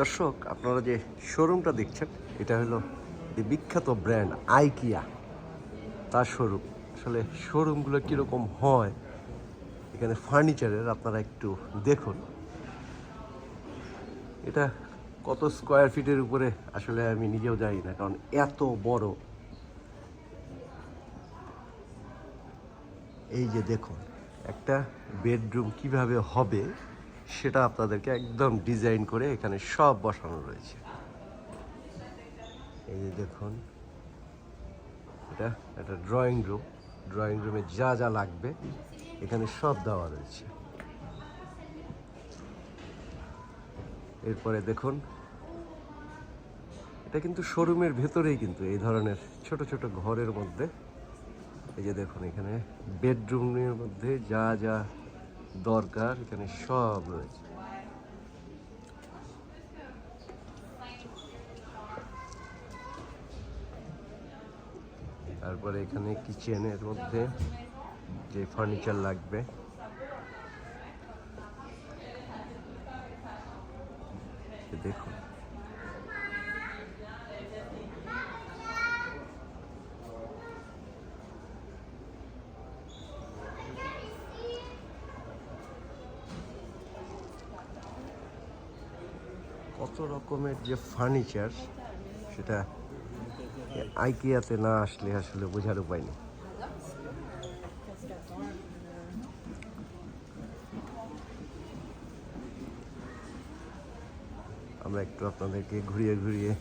দর্শক, আপনারা যে শোরুমটা দেখছেন, এটা হলো যে বিখ্যাত ব্র্যান্ড আইকিয়া তার শোরুম আসলে শোরুমগুলো কীরকম হয়, এখানে ফার্নিচারের আপনারা একটু দেখুন। এটা কত স্কোয়ার ফিটের উপরে আসলে আমি নিজেও জানি না, কারণ এত বড়। এই যে দেখুন, একটা বেডরুম কীভাবে হবে সেটা আপনাদেরকে একদম ডিজাইন করে এখানে সব বসানো রয়েছে। এই যে দেখুন, এটা একটা ড্রয়িং রুম ড্রয়িং রুমে যা যা লাগবে এখানে সব দেওয়া রয়েছে। এরপরে দেখুন, এটা কিন্তু শোরুমের ভেতরেই কিন্তু এই ধরনের ছোট ছোট ঘরের মধ্যে। এই যে দেখুন, এখানে বেডরুমের মধ্যে যা যা দরকার এখানে সব রয়েছে। তারপরে এখানে কিচেনের মধ্যে যে ফার্নিচার লাগবে। দেখুন। রকমের যে ফার্নিচার সেটা আইকিয়াতে না আসলে আসলে বোঝার উপায় নেই। আমরা একটু আপনাদেরকে ঘুরিয়ে ঘুরিয়ে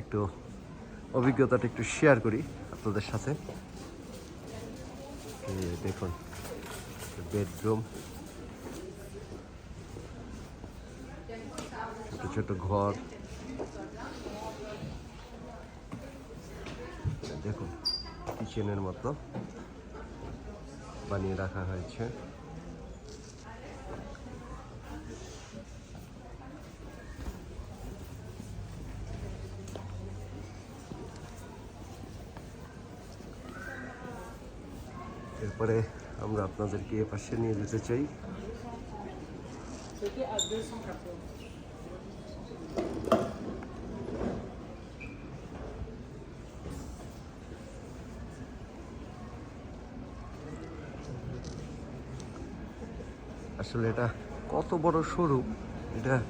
একটু অভিজ্ঞতাটা একটু শেয়ার করি আপনাদের সাথে। দেখুন বেডরুম ছোট ছোট ঘর। দেখুন কিচেনের মতো বানিয়ে রাখা হয়েছে। এরপরে আমরা আপনাদেরকে এ পাশে নিয়ে যেতে চাই। আসলে এটা কত বড় শোরুম। এটা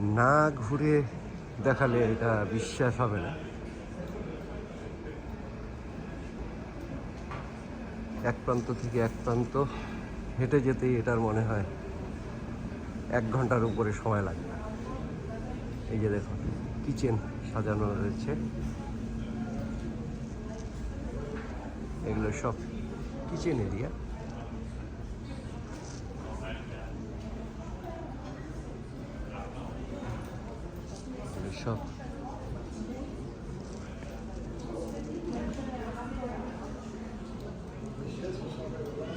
না ঘুরে দেখালে এটা বিশ্বাস হবে না। এক প্রান্ত থেকে এক প্রান্ত হেঁটে যেতেই এটার মনে হয় এক ঘণ্টার উপরে সময় লাগবে। এই যে দেখুন, কিচেন সাজানো রয়েছে। এগুলো সব কিচেন এরিয়া। সব।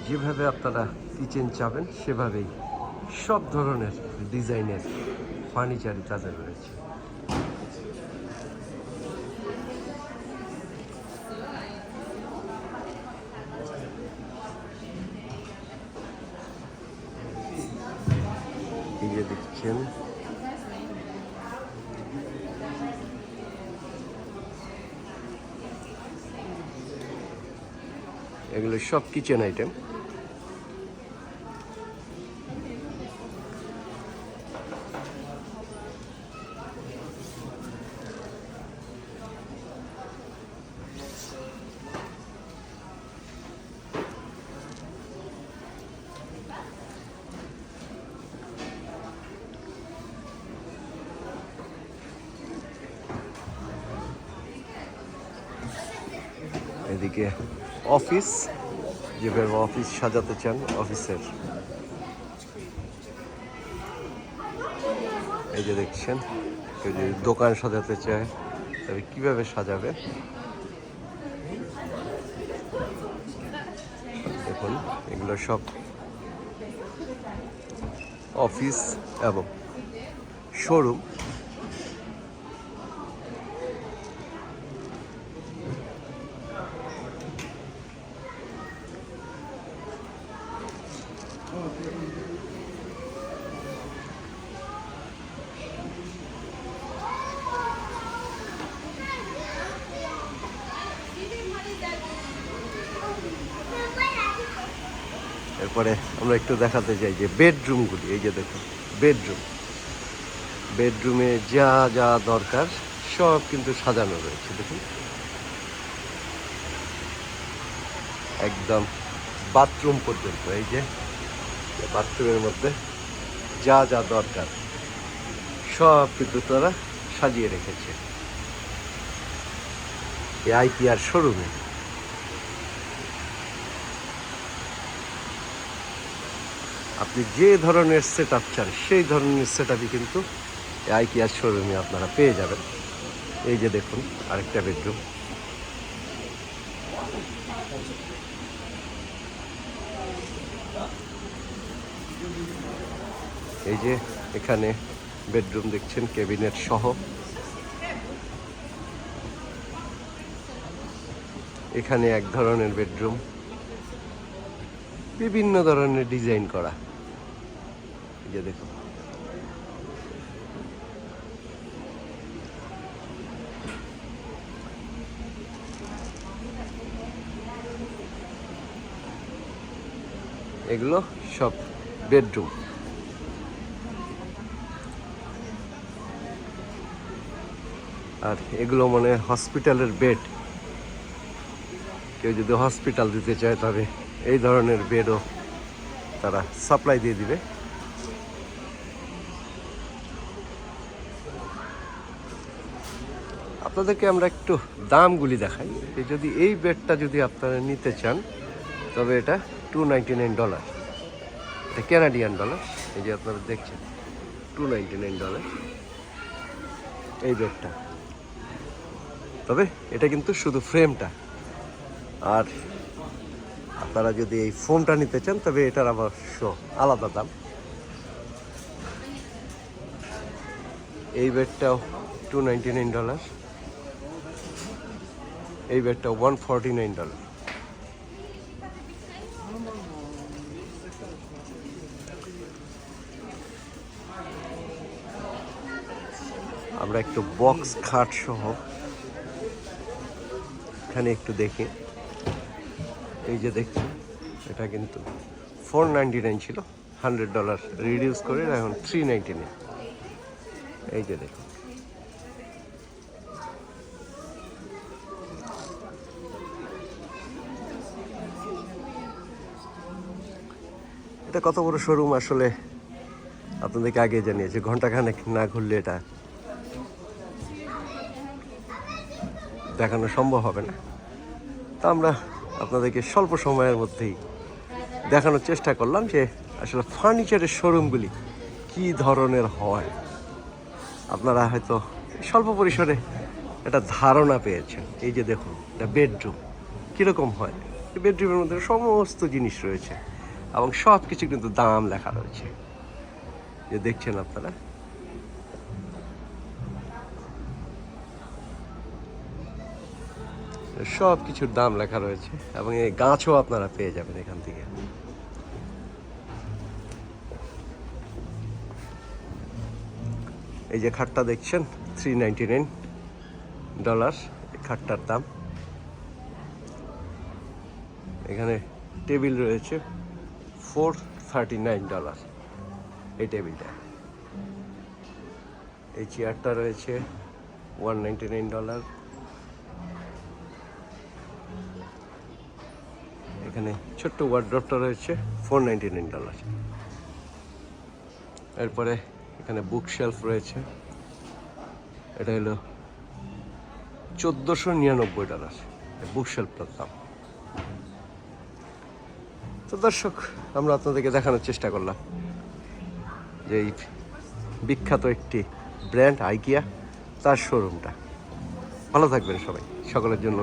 যেভাবে আপনারা কিচেন চাবেন সেভাবেই সব ধরনের ডিজাইনের ফার্নিচারই তাদের রয়েছে। দেখছেন এগুলো সব কিচেন আইটেম এদিকে অফিস, যেভাবে অফিস সাজাতে চান, অফিসের। এই যে দেখছেন কেউ যদি দোকান সাজাতে চায় তবে কীভাবে সাজাবে? দেখুন, এগুলো সব অফিস এবং শোরুম। এরপরে আমরা একটু দেখাতে চাই যে বেডরুমগুলি, এই যে দেখুন, বেডরুম। বেডরুমে যা যা দরকার, সব কিন্তু সাজানো রয়েছে, দেখুন। একদম বাথরুম পর্যন্ত, এই যে বাথরুমের মধ্যে যা যা দরকার, সব কিন্তু তারা সাজিয়ে রেখেছে। এই আইপিআর শোরুমে আপনি যে ধরনের সেট আপ চান, সেই ধরনের সেট আপই কিন্তু আইকিয়ার শোরুমে আপনারা পেয়ে যাবেন। এই যে দেখুন, আরেকটা বেডরুম এই যে এখানে বেডরুম দেখছেন ক্যাবিনেট সহ। এখানে এক ধরনের বেডরুম বিভিন্ন ধরনের ডিজাইন করা। যে দেখুন। এগুলো সব বেডরুম। আর এগুলো মানে হসপিটালের বেড। কেউ যদি হসপিটাল দিতে চায় তবে এই ধরনের বেডও তারা সাপ্লাই দিয়ে দিবে। আপনাদেরকে আমরা একটু দামগুলি দেখাই। যদি এই বেডটা যদি আপনারা নিতে চান, তবে এটা টু নাইন ডলার এটা ক্যানাডিয়ান ডলার এই যে আপনারা দেখছেন টু নাইন ডলার এই বেডটা। তবে এটা কিন্তু শুধু ফ্রেমটা। আর আপনারা যদি এই ফোনটা নিতে চান, তবে এটার অবশ্য আলাদা দাম। এই বেডটাও টু নাইন ডলার এই বেডটা ওয়ান ফর্টি নাইন ডলার আমরা একটু বক্স খাট সহ এখানে একটু দেখি। এই যে দেখছি, এটা কিন্তু ফোর নাইন ছিল। হান্ড্রেড ডলার রিডিউস করে, এখন থ্রি নাইন এই যে দেখুন। এটা কত বড় শোরুম আসলে? আপনাদেরকে আগে জানিয়েছে ঘন্টাখানেক না ঘুরলে এটা দেখানো সম্ভব হবে না। তা আমরা আপনাদেরকে স্বল্প সময়ের মধ্যেই দেখানোর চেষ্টা করলাম যে আসলে ফার্নিচারের শোরুমগুলি কি ধরনের হয়। আপনারা হয়তো স্বল্প পরিসরে একটা ধারণা পেয়েছেন। এই যে দেখুন, এটা বেডরুম কীরকম হয়? বেডরুমের মধ্যে সমস্ত জিনিস রয়েছে। এবং সব কিছু কিন্তু দাম লেখা রয়েছে। যে দেখছেন আপনারা। সব কিছুর দাম লেখা রয়েছে এবং এই গাছও আপনারা পেয়ে যাবেন এখান থেকে। এই যে খাটটা দেখছেন থ্রি নাইনটি নাইন ডলার এই খাটটার দাম। এখানে টেবিল রয়েছে। Four thirty nine dollar. এই টেবিলটা। এই চেয়ারটা রয়েছে ওয়ান নাইনটি নাইন ডলার। এখানে ছোট্ট ওয়ার্ড্রপটা রয়েছে ফোর নাইনটি নাইন ডলার। এরপরে এখানে বুক শেলফ রয়েছে। এটা হলো চোদ্দোশো নিরানব্বই ডলার। বুক শেলফটার দাম। তো দর্শক, আমরা আপনাদেরকে দেখানোর চেষ্টা করলাম যে এই বিখ্যাত একটি ব্র্যান্ড আইকিয়া তার শোরুমটা। ভালো থাকবেন সবাই। সকলের জন্য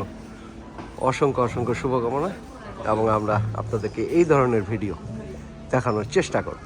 অসংখ্য অসংখ্য শুভকামনা এবং আমরা আপনাদেরকে এই ধরনের ভিডিও দেখানোর চেষ্টা করব।